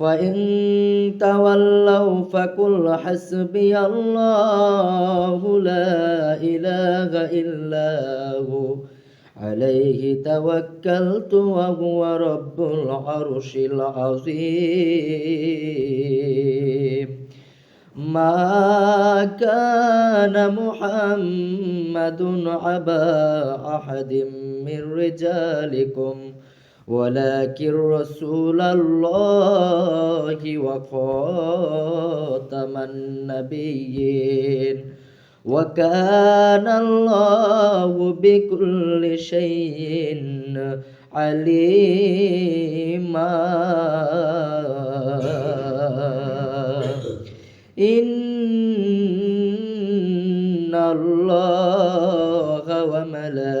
فإن تولوا فقل حسبي الله لا إله إلا هو. عليه توكلت وهو رب العرش العظيم. ما كان محمد عبا أحد من رجالكم ولكن رسول الله وخاتم النبيين وكان الله بكل شيء عليما. إن الله وملائكته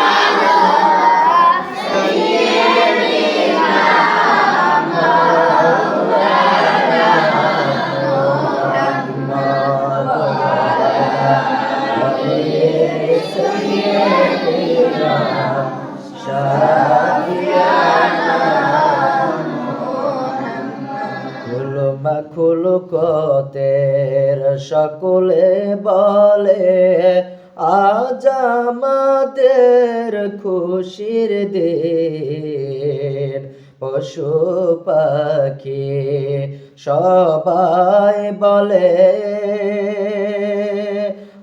সকলে বলে, আজ আমাদের খুশির দিন। পশু পাখি সবাই বলে,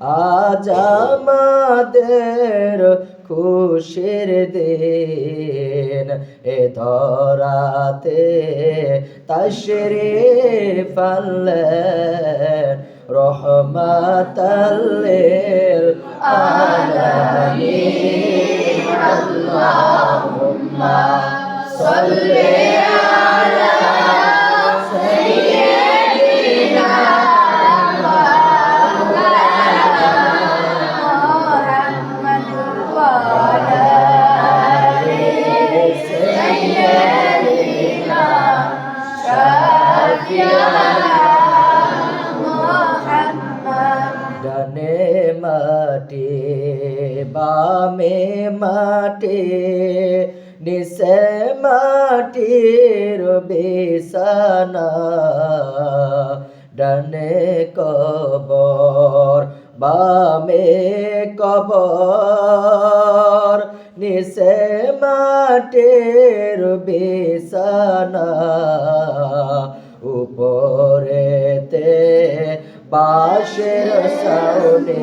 আজ আমাদের খুশির দিন। এ ধরাতে তশরিফ আনলেন রহমাতাল্লিল আলামিন আল্লাহুম্মা সাল্লি মাটি নিসে মাটির বিছানা ডানে কবর বামে কবর নিসে মাটির বিছানা উপরেতে বাঁশের সাউনে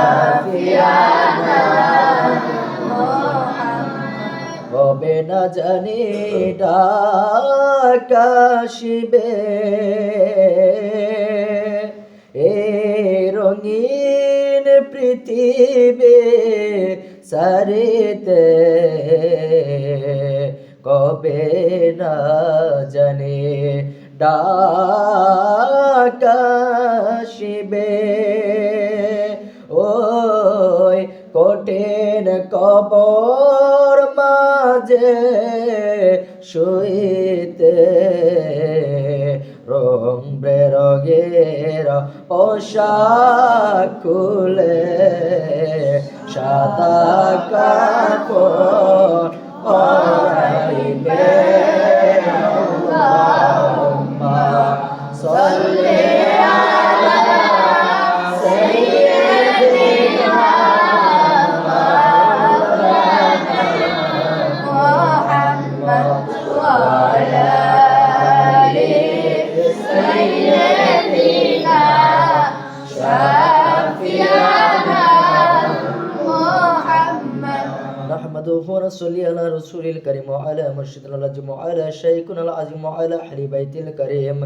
না জানি ডাকাশিবে এ রঙিন পৃথিবী সারিতে কবে না জানি ডাকাশিবে কঠিন কবর মাঝে শুইতে রং বেরগের পোশাক খুলে সাদা কাপড়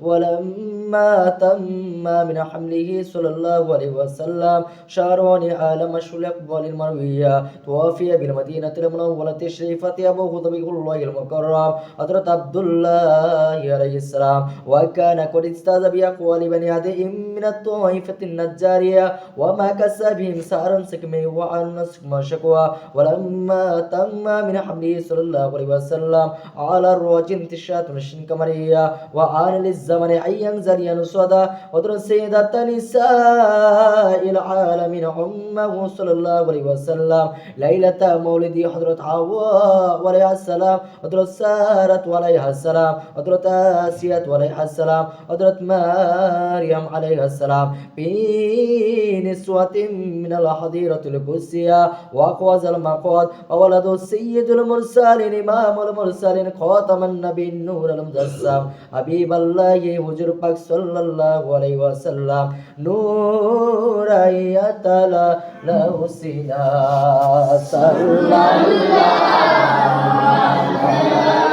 ولما تم من حمله صلى الله عليه وسلم شهران عالم شل أقبال المروية توفي بالمدينة المنورة الشريفة أبوه ضبيه الله المكرم حضرت عبد الله عليه السلام. وكان قد أستاذ بأقوال بني عدي من الطائفة النجارية وما كسبهم سارا سكمي وعن نسكما شكوى. ولما تم من حمله صلى الله عليه وسلم على الروج انتشات من كمرية وعان للزمن أن ينزل ينصدا ودر سيدة نساء العالمين أمه صلى الله عليه وسلم ليلة مولد حضرة حواء عليها السلام حضرة سارة عليها السلام حضرة آسية عليها السلام حضرة مريم عليها السلام في نسوة من الحضيرة القدسية وأقواز المقود وولد السيد المرسلين إمام المرسلين خاتم النبي النور المجسم حبيب الله লাগে হুজুর পাক সাল্লাল্লাহু আলাইহি ওয়াসাল্লাম নূরাইয়া তালা লাউসিনা সাল্লাল্লাহু আলাইহি ওয়াসাল্লাম।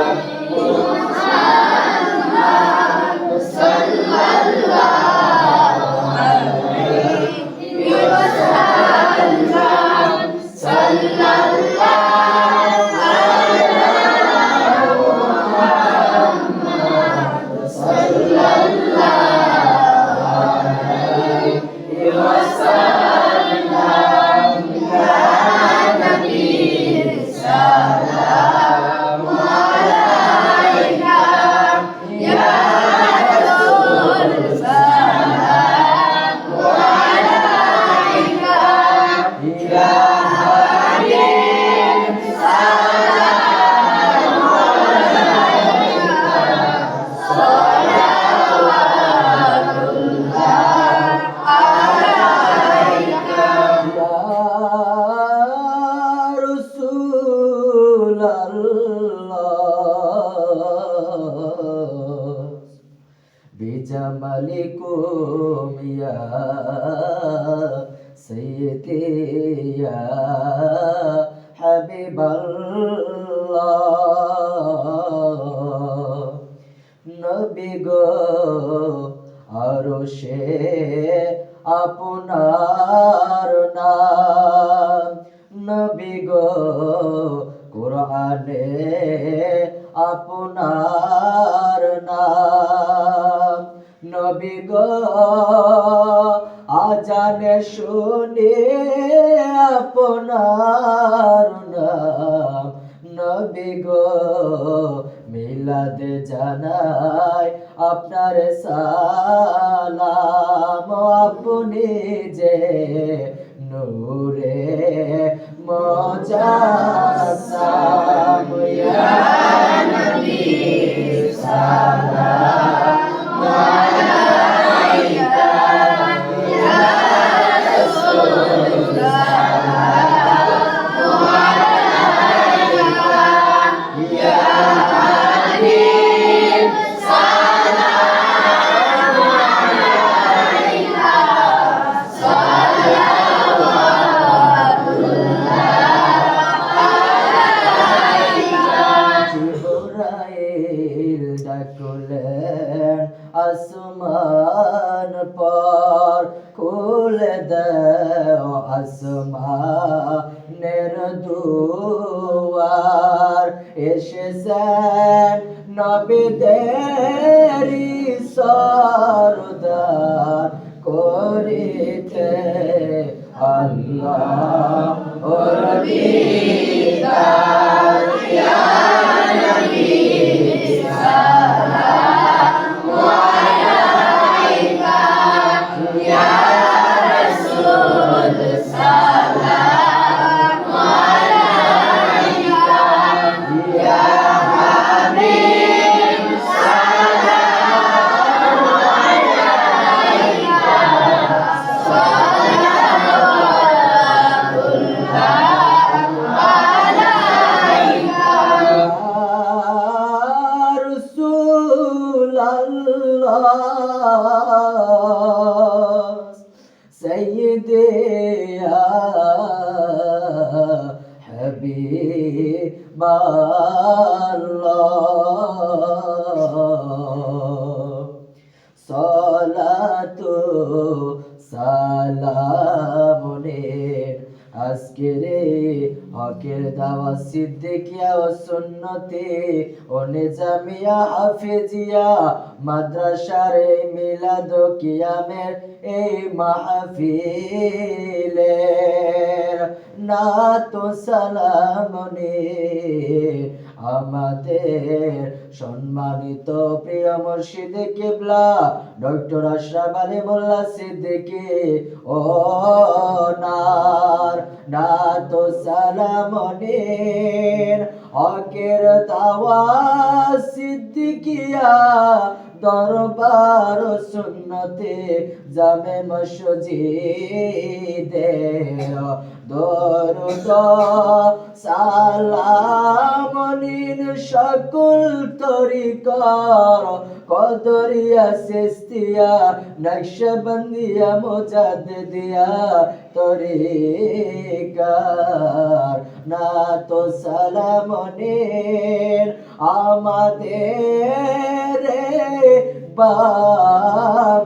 আপনার নাম। নবী গো আজানে শুনে আপনার নাম। নবী গো মিলাদে জানাই আপনার সালাম সুন্নতি ও নিজামিয়া হাফিজিয়া মাদ্রাসার এই মিলাদ কিয়ামের এই মাহফিলে। না তো সালামনে আমাদের সম্মানিত প্রিয় মুর্শিদ কেবলা, ডক্টর আশরাফ আলী মোল্লা সিদ্দিকী, ও নার না তো সালামনের হকের দাওয়া সিদ্দিকিয়া, দরবার সুন্নতে জামে মসজিদে। দরুদ সালামনিন সকল তরিকার। কদরিয়া সেস্তিয়া নকশবন্দিয়া মোজাদ দিয়া তরিকার। না তো সালামনিন আমাদের বাংলার।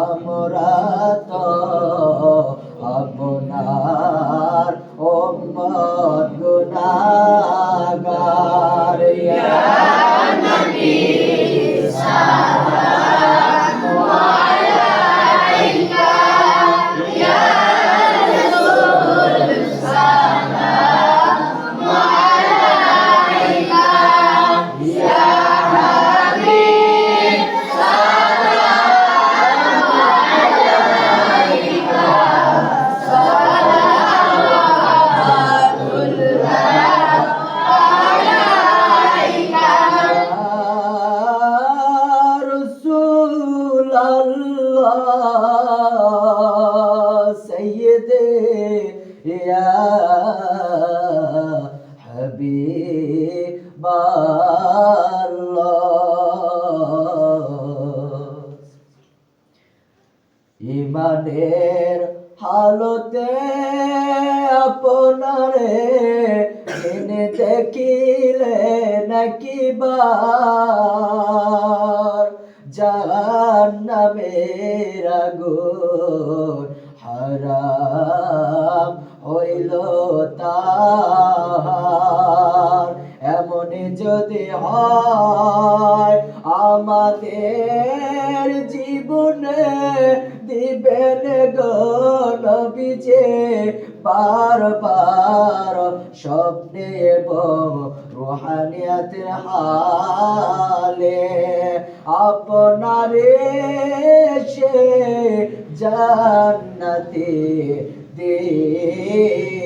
আমরা তো আমাদের জীবনে দিবেন গণবিজে বারবার স্বপ্নে এবং রুহানিয়াতের হালে আপনারে সে জান্নাতে দিদার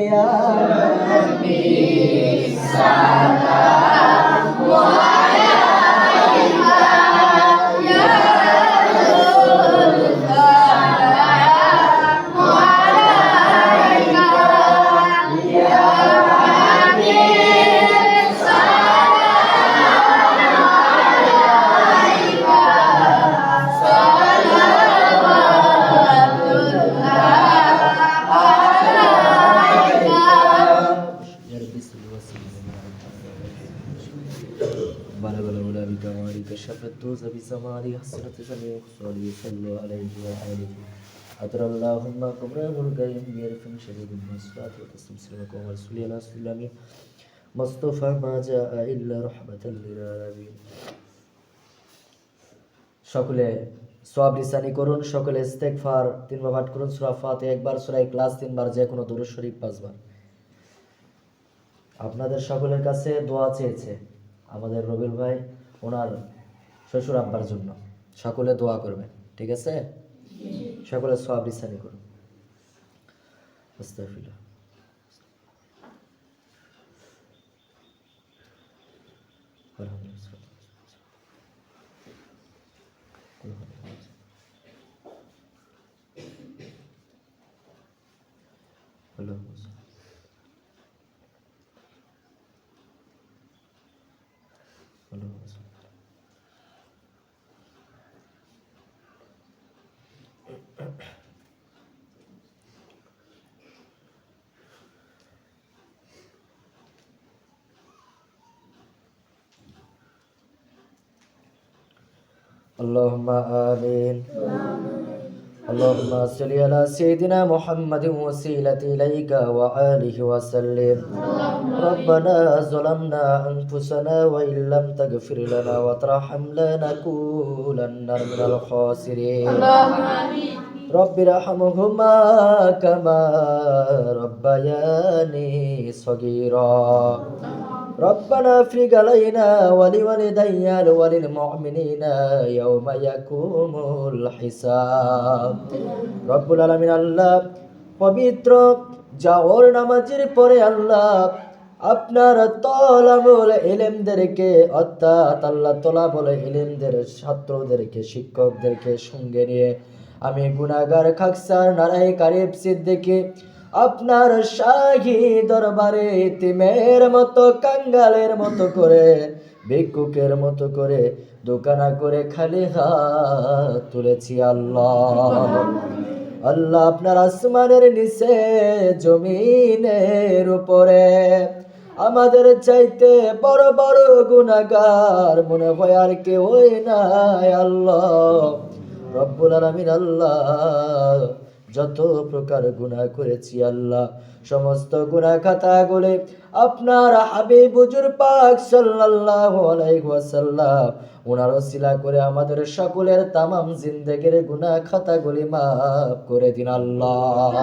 ইয়া يا بكمالك شف الدوز بسمالي حسرة جميع خصالي صلوا عليه وآله أدر اللهم قبره القيم بيرفم شديد من الصلاة وتسلم سلمكم ورسولي على سلامي مصطفى ما جاء إلا رحمة للعالمين সকলে সোয়াব লিসানি করুন সকলে ইস্তেগফার তিনবার পাঠ করুন সূরা ফাতিহা একবার সূরা ইখলাস তিনবার যে কোনো দরুদ শরীফ পাঁচবার আপনাদের সকলের কাছে দোয়া চেয়েছে আমাদের রবিল ভাই ওনার শ্বশুর আব্বার জন্য। সকলে দোয়া করবেন ঠিক আছে? সকলে সব ইসানি করুন। Hello. اللهم آمين. اللهم صل على سيدنا محمد وسيلة إليك وآله وسلم. ربنا ظلمنا أنفسنا وإن لم تغفر لنا وترحمنا لنكونن من الخاسرين. اللهم آمين رب ارحمهما كما ربياني صغيرا. ربنا افرغ علينا ولوالدي وللمؤمنين يوم يقوم الحساب رب العالمين আল্লাহ পবিত্র যাওয়ার নামাজের পরে আল্লাহ আপনার তলাবল এলেমদেরকে অর্থাৎ আল্লাহ তলাবল এলেমদের ছাত্রদেরকে শিক্ষকদেরকে সঙ্গে নিয়ে আমি গুনাগার খাকসার নারায় কারিব সিদ্দিকে আপনার শাহী দরবারে তিমের মতো, কাঙ্গালের মতো করে, ভিক্ষুকের মতো করে দোকানা করে খালি হাত তুলেছি আল্লাহ। আল্লাহ আপনার আসমানের নিচে, জমিনের উপরে। আমাদের চাইতে বড় বড় গুনাগার মনে হয় আর কেউ নাই আল্লাহ। রব্বুল আলামিন আল্লাহ যত প্রকার গুনাহ করেছি আল্লাহ, সমস্ত গুনাহ খাতাগুলি আপনার হাবিব হুজুর পাক ওয়াসাল্লাম ওনার ওসিলা করে আমাদের সকলের তামাম জিন্দেগির গুনাহ খাতাগুলি মাফ করে দিন আল্লাহ।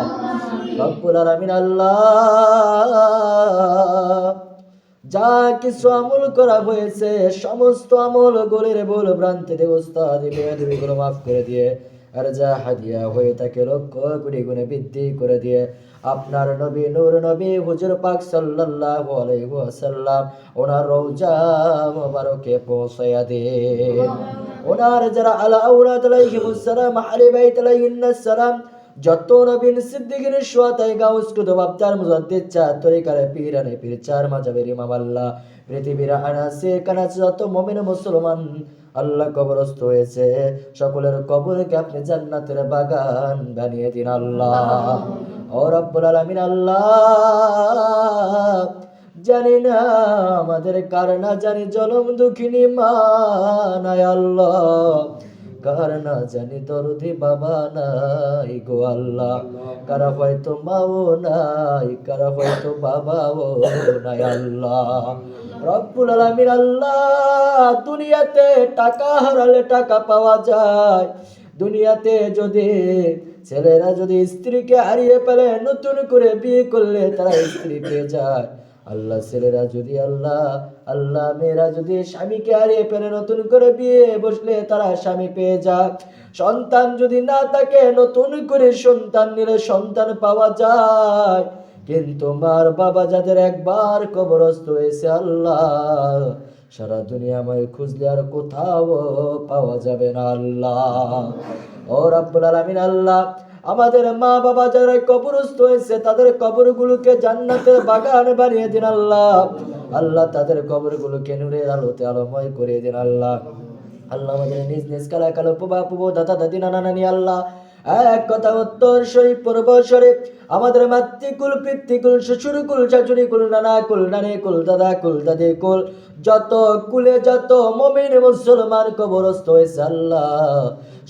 রব্বুল আলামিন আল্লাহ, যা কিছু আমল করা হয়েছে, সমস্ত আমল গোলের বল ভ্রান্তি দেবস্থা দিবে দেবীগুলো মাফ করে দিয়ে আর যা হাদিয়া হয়ে তাকে লক্ষ কোটি গুণে বৃদ্ধি করে দিয়ে আপনার নবী নূর নবী হুজুর পাক সাল্লাল্লাহু আলাইহি ওয়াসাল্লাম ওনার রওজা মোবারকে পৌঁছায়া দেন। ওনার যারা আলা আওলাদ আলাইহিমুস সালাম আহলে বাইত আলাইহিন্নাস সালাম যত নবীন সিদ্দিকির সোয়াতাই গাউস কুতুব আবতার মুজাদ্দিদ চা তরিকারে পীরানে পীর চার মাজাবের ইমাম আল্লাহ পৃথিবীর আনাসে কানাচে যত মুমিন মুসলমান, আল্লাহ কবরস্থ হয়েছে। সকলের কবরকে আপনি জান্নাতের বাগান বানিয়ে দিন আল্লাহ। ও রব্বুল আলামিন আল্লাহ, জানি না আমাদের কার না জানি জলম দুঃখিনী মা নাই আল্লাহ। কার না জানি দরদি বাবা নাই গো আল্লাহ? কারা হয়তো মাও নাই, কারা হয়তো বাবাও নাই আল্লাহ? রব্বুল আলামিন আল্লাহ, দুনিয়াতে টাকা হারালে টাকা পাওয়া যায়। দুনিয়াতে যদি ছেলেরা যদি স্ত্রীকে হারিয়ে ফেলে, নতুন করে বিয়ে করলে তারা স্ত্রী পেয়ে যায়। আল্লাহ ছেলেরা যদি আল্লাহ আল্লাহ মেয়েরা যদি স্বামীকে হারিয়ে ফেলে নতুন করে বিয়ে বসলে তারা স্বামী পেয়ে যাক। সন্তান যদি না থাকে, নতুন করে সন্তান নিলে সন্তান পাওয়া যায়। কিন্তু মার বাবা যাদের একবার কবরস্থ হয়েছে আল্লাহ, সারা দুনিয়াময় খুঁজলে আর কোথাও পাওয়া যাবে না আল্লাহ। ও রাব্বুল আলামিন আল্লাহ আমাদের মা বাবা যারা কবরস্থ হয়েছে, তাদের কবরগুলোকে জান্নাতের বাগান বানিয়ে দিন আল্লাহ। আল্লাহ তাদের কবরগুলোকে নূরের আলোতে আলোময় করে দিন আল্লাহ। আল্লাহ আমাদের নিজ নিজ কালা কালো পুবা পুবো দাদা, দাদি, নানা, নানি, আল্লাহ এক কথা উত্তর শরীফ পূর্ব শরীফ আমাদের মাতৃকুল পিতৃকুল শ্বশুরকুল শাশুড়িকুল নানা কুল, নানি কুল, দাদা কুল, দাদি কুল। যত কুলে যত মমিন মুসলমান কবরস্থ হয়েছে আল্লাহ,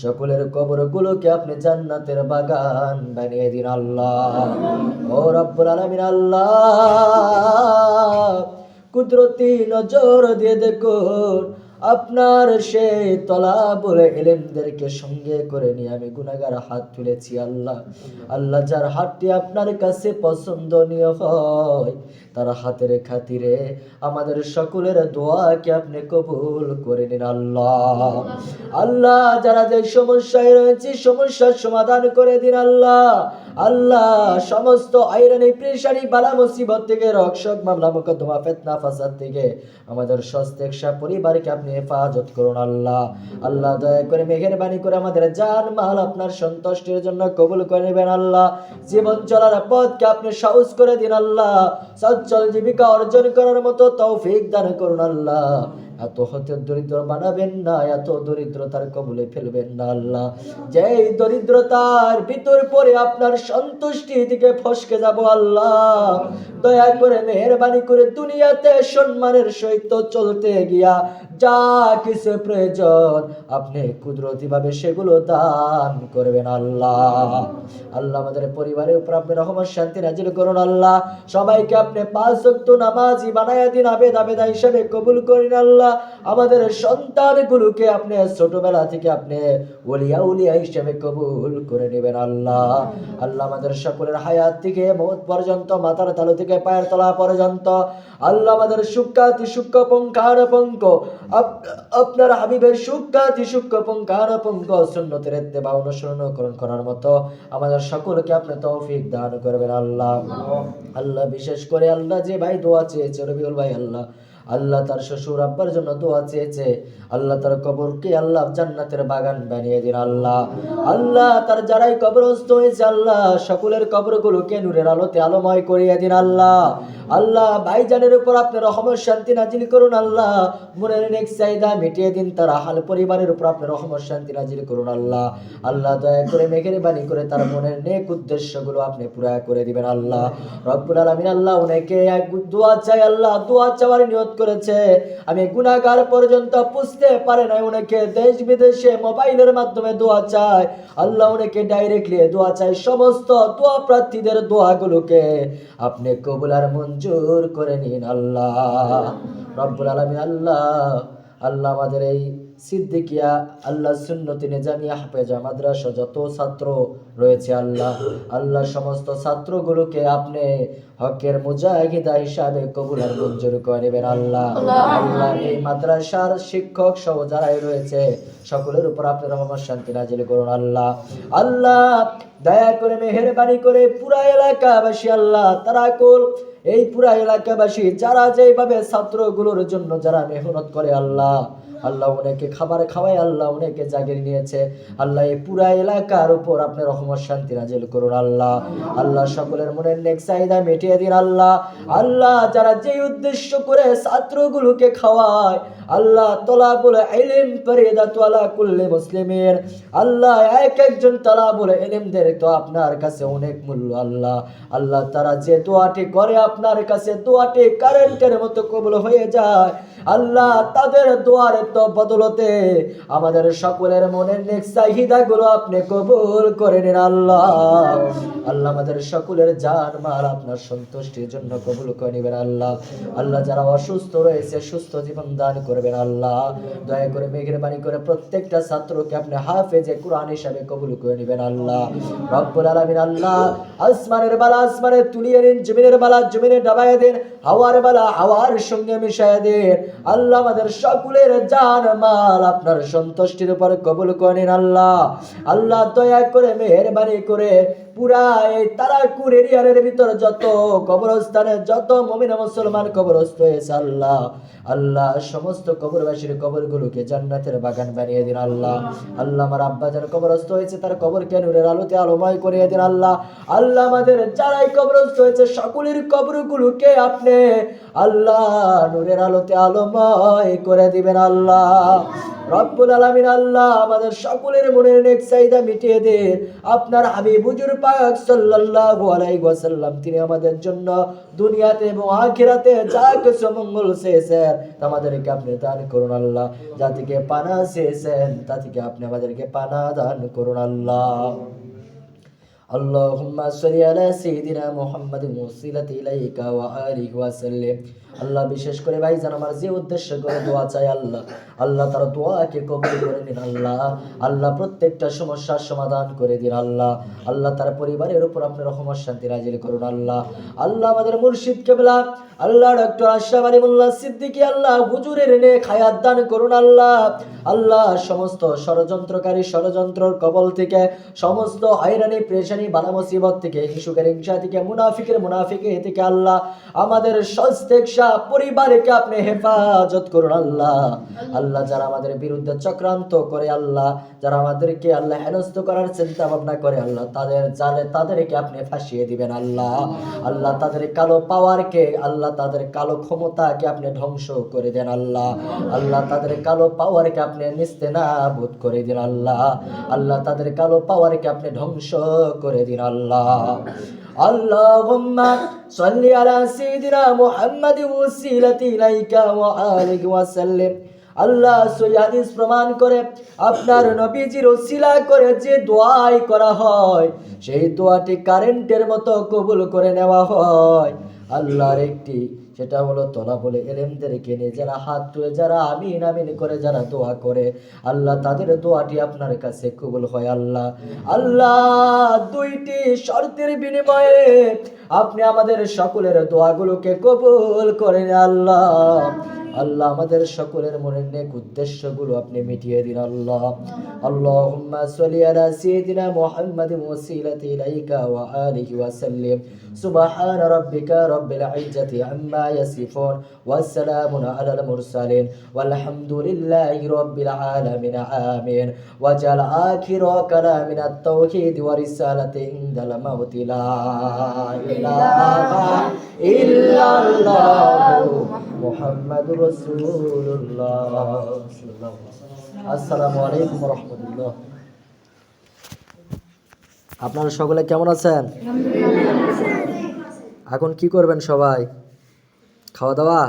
সকলের কবরগুলোকে আপনি জান্নাতের বাগান বানিয়ে দিন আল্লাহ। ও রব্বুল আলামিন আল্লাহ, কুদরতি নজর দিয়ে দেখুন আপনার সেই তলা বলে এলেমদেরকে সঙ্গে করে নিয়ে আমি গুনাগার হাত তুলেছি, আল্লাহ। আল্লাহ, যার হাতটি আপনার কাছে পছন্দনীয় হয় তার হাতের খাতিরে আমাদের সকলের দোয়াকে আপনি কবুল করে নিন, আল্লাহ। আল্লাহ, যারা যে সমস্যায় রয়েছে, সমস্যার সমাধান করে দিন, আল্লাহ। আল্লাহ, সমস্ত আইরানি প্রেশারি বালা মুসিবত থেকে, রক্ষক, মামলা, মোকদ্দমা, ফেতনা, ফাসাদ থেকে আমাদের সস্তেকশা পরিবারকে আপনি হেফাজত করুন, আল্লাহ। আল্লাহ, দয়া করে, মেহেরবানি করে আমাদের জান মাল আপনার সন্তুষ্টির জন্য কবুল করে নেবেন, আল্লাহ। জীবন চলার পথকে আপনি সহজ করে দিন, আল্লাহ। সচ্ছল জীবিকা অর্জন করার মতো তৌফিক দান করুন আল্লাহ। এত হতে দরিদ্র বানাবেন না, এত দরিদ্রতার কবলে ফেলবেন না আল্লাহ। যেই দরিদ্রতার ভিতর পরে আপনার সন্তুষ্টি দিকে ফসকে যাব আল্লাহ। দয়া করে মেহরবানি করে দুনিয়াতে সম্মানের সহিত চলতে গিয়া যা কিছু প্রয়োজন, আপনি কুদরতিভাবে সেগুলো দান করবেন আল্লাহ। আল্লাহ আমাদের পরিবারের উপর আপনি রহমত, শান্তি নাজিল করুন আল্লাহ। সবাইকে আপনি পাঁচ ওয়াক্ত নামাজি বানায়া দিন, আবেদ, আবেদা হিসাবে কবুল করেন আল্লাহ। আমাদের সন্তানগুলোকে আপনি ছোটবেলা থেকে আপনি ওলিয়া উলিয়া হিসেবে কবুল করে নেবেন আল্লাহ। আল্লাহ আমাদের সকলের হায়াত থেকে, মৌত পর্যন্ত, মাথার তালু থেকে, পায়ের তলা পর্যন্ত। আল্লাহ আমাদের সুখ্যাতি সূক্ষ্ম পঙ্খান পঙ্ক আপনার হাবিবের সুখ্যাতি সূক্ষ্ম পঙ্কার পঙ্ক সুন্নতের বা অনুসরণ করণ করার মতো আমাদের সকলকে আপনি তৌফিক দান করবেন আল্লাহ। আল্লাহ বিশেষ করে আল্লাহ যে ভাই দোয়া চেয়েছে রবিউল ভাই আল্লাহ। আল্লাহ তার শ্বশুর আব্বার জন্য দোয়া চেয়েছে। আল্লাহ তার কবরকে আল্লাহ জান্নাতের বাগান বানিয়ে দিন, আল্লাহ। আল্লাহ তার যারাই কবরস্থ হয়েছে, আল্লাহ সকলের কবরগুলোকে নূরের আলোতে আলোময় করিয়ে দিন, আল্লাহ। আল্লাহ, ভাইজানের উপর আপনি রহমত, শান্তি নাজিল করুন, আল্লাহ। মনের নেক চাহিদা মিটিয়ে দিন, তার হাল পরিবারের উপর আপনি রহমত, শান্তি নাজিল করুন, আল্লাহ। আল্লাহ, দয়া করে মেঘের বাণী করে তার মনের নেক উদ্দেশ্যগুলো আপনি পুরা করে দিবেন, আল্লাহ। রব্বুল আলামিন, আল্লাহ উনাকে এক দোয়া চাই, আল্লাহ। দোয়া চাওয়ার নিয়ত করেছে। আমি গুণাগার পর্যন্ত বুঝতে পারে নাই উনাকে দেশ বিদেশে মোবাইলের মাধ্যমে দোয়া চায় আল্লাহ উনাকে ডাইরেক্টলি দোয়া চায় সমস্ত দোয়া প্রার্থীদের দোয়াগুলোকে আপনি কবুল আর মঞ্জুর করে নিন আল্লাহ। রব্বুল আলমী আল্লাহ। আল্লাহ আমাদের এই সিদ্দিকিয়া আল্লাহ সুন্নতি নিজামিয়া হাফেজা মাদ্রাসা যত ছাত্র রয়েছে আল্লাহ আল্লাহ সমস্ত ছাত্রগুলোকে আপনি হকের মুজাহিদা হিসাবে কবুল আর মঞ্জুর করে নেবেন আল্লাহ। আল্লাহ এই মাদ্রাসার শিক্ষক সহ যারাই রয়েছে সকলের উপর আপনি রহমত শান্তি নাজিল করুন আল্লাহ। আল্লাহ দয়া করে মেহেরবানি করে পুরা এলাকাবাসী আল্লাহ তারা কুল এই পুরা এলাকাবাসী, যারা যেভাবে ছাত্রগুলোর জন্য যারা মেহনত করে আল্লাহ আল্লাহ অনেকে খাবার খাওয়ায়, আল্লাহ অনেকে জাগিয়ে নিয়েছে। আল্লাহ এই পুরা এলাকার উপর আপনার রহমত, শান্তি নাজিল করুন আল্লাহ। আল্লাহ সকলের মনের নেক চাহিদা মিটিয়ে দিন আল্লাহ। আল্লাহ যারা যে উদ্দেশ্য করে ছাত্রগুলোকে খাওয়ায় আল্লাহ তোলা বলে এলিম পরিদা তোলা করলে মুসলিমের আল্লাহ এক একজন তালা বলে এলিমদের তো আপনার কাছে অনেক মূল্য, আল্লাহ। আল্লাহ তারা যে দোয়াটি করে আপনার কাছে, দোয়াটি কারেন্টের মতো কবুল হয়ে যায়। আল্লাহ তাদের দোয়ার তো বদলতে আমাদের সকলের মনের নেক চাহিদাগুলো আপনি কবুল করে নিন, আল্লাহ। আল্লাহ আমাদের সকলের জান মাল আপনার সন্তুষ্টির জন্য কবুল করে নেবেন, আল্লাহ। আল্লাহ যারা অসুস্থ রয়েছে, সুস্থ জীবন দান করবেন আল্লাহ। দয়া করে মেঘের বাণী করে প্রত্যেকটা ছাত্রকে আপনি হাফেজে কোরআন হিসাবে কবুল করে নেবেন আল্লাহ। রব্বুল আলামিন আল্লাহ, আসমানের বালা আসমানে তুলিয়ে নিন জমিনের বালা জমিনে ডাবায় দিন, হাওয়ার বালা হাওয়ার সঙ্গে মিশায় দিন। আল্লাহ আমাদের সকলের জান মাল আপনার সন্তুষ্টির উপর কবুল করে নিন আল্লাহ। আল্লাহ দয়া করে মেহরবানি করে পুরা এই তারাকুর এরিয়ার ভিতর যত কবরস্থানে, যত মমিন মুসলমান কবরস্থ হয়েছে, আল্লাহ আল্লাহ, সমস্ত কবরবাসীর কবরগুলোকে জান্নাতের বাগান বানিয়ে দিন, আল্লাহ। আল্লাহ আমার আব্বা কবরস্থ হয়েছে, তার নূরের আলোতে আলোময় করিয়ে দিন, আল্লাহ। আল্লাহ আমাদের যারাই কবরস্থ হয়েছে, সকলের কবরগুলোকে আপনি, আল্লাহ, নূরের আলোতে আলোময় করে দিবেন, আল্লাহ। রব্বুল আলামিন, আল্লাহ, আমাদের সকলের মনের নেক চাহিদা মিটিয়ে দেন। আপনার হাবিব হুজুর পাক সাল্লাল্লাহু আলাইহি ওয়াসাল্লাম তিনি আমাদের জন্য দুনিয়াতে এবং আখিরাতে যা কিছু মঙ্গল চেয়েছেন তা আমাদেরকে আপনি দান করুন আল্লাহ যা থেকে পানা চেয়েছেন তা থেকে আপনি আমাদেরকে পানা দান করুন আল্লাহ اللهم صل على سيدنا محمد وصلة إليك وآله وسلم আল্লাহ বিশেষ করে ভাইজান আমার যে উদ্দেশ্য করে দোয়া চাই আল্লাহ। আল্লাহ তার দোয়াকে কবুল করে নিন আল্লাহ। আল্লাহ প্রত্যেকটা সমস্যার সমাধান করে দিন আল্লাহ। আল্লাহ তার পরিবারের উপর আপনার রহমত, শান্তি নাজিল করুন আল্লাহ। আল্লাহ আমাদের মুর্শিদ কেবলা। আল্লাহ ডক্টর আশরাফ আলিমুল্লাহ সিদ্দিকী, আল্লাহ হুজুরের নে খায়াত দান করুন আল্লাহ। আল্লাহ সমস্ত ষড়যন্ত্রকারী ষড়যন্ত্রর কবল থেকে, সমস্ত হয়রানি, প্রেশানি, বালা মুসিবত থেকে হিংসুকের হিংসা থেকে, মুনাফিকের মুনাফিকে থেকে আল্লাহ আমাদের ব্যবসা পরিবারকে আপনি হেফাজত করুন, আল্লাহ। আল্লাহ যারা আমাদের বিরুদ্ধে চক্রান্ত করে, আল্লাহ, যারা আমাদেরকে, আল্লাহ হেনস্ত করার চিন্তা ভাবনা করে, আল্লাহ, তাদের জালে তাদেরকে আপনি ফাঁসিয়ে দিবেন, আল্লাহ। আল্লাহ, তাদের কালো পাওয়ারকে, আল্লাহ, তাদের কালো ক্ষমতাকে আপনি ধ্বংস করে দেন, আল্লাহ। আল্লাহ, তাদের কালো পাওয়ারকে আপনি নিস্তে নাবুদ করে দিন, আল্লাহ। আল্লাহ, তাদের কালো পাওয়ারকে আপনি ধ্বংস করে দিন, আল্লাহ। আল্লাহ সাল্লি আলা সাইয়্যিদিনা মুহাম্মাদি উসিলাতি ইলাইকা ওয়া আলিহি ওয়া আল্লাহ সই প্রমাণ করে, আপনার নবীজির ওসিলা করে যে দোয়াই করা হয়, সেই দোয়াটি কারেন্টের মতো কবুল করে নেওয়া হয়। আল্লাহর একটি সেটা হলো তলা বলে এলেমদেরকে নিয়ে যারা হাত তুলে, যারা আমিন আমিন করে, যারা দোয়া করে, আল্লাহ তাদের দোয়াটি আপনার কাছে কবুল হয়। আল্লাহ আল্লাহ দুইটি শর্তের বিনিময়ে আপনি আমাদের সকলের দোয়াগুলোকে কবুল করেন। আল্লাহ আল্লাহ আমাদের সকলের মনের নেক উদ্দেশ্যগুলো আপনি মিটিয়ে দিন আল্লাহ আল্লাহুম্মা সাল্লি আলা সাইয়্যিদিনা মুহাম্মাদিন ওয়াসিলাতি ইলাইকা ওয়া আলিহি ওয়া সাল্লিম সুবহান রাব্বিকা রাব্বিল ইজ্জাতি আম্মা ইয়াসিফুন ওয়া সালামুন আলাল মুরসালিন ওয়ালহামদুলিল্লাহি রাব্বিল আলামিন আমিন ওয়াজাল আখির কালামিনা التوحيد ورسالة عند الموت لا إله إلا الله মোহাম্মদ আলাইকুম রহমতুল্লাহ। আপনারা সকলে কেমন আছেন? এখন কি করবেন সবাই? খাওয়া দাওয়া?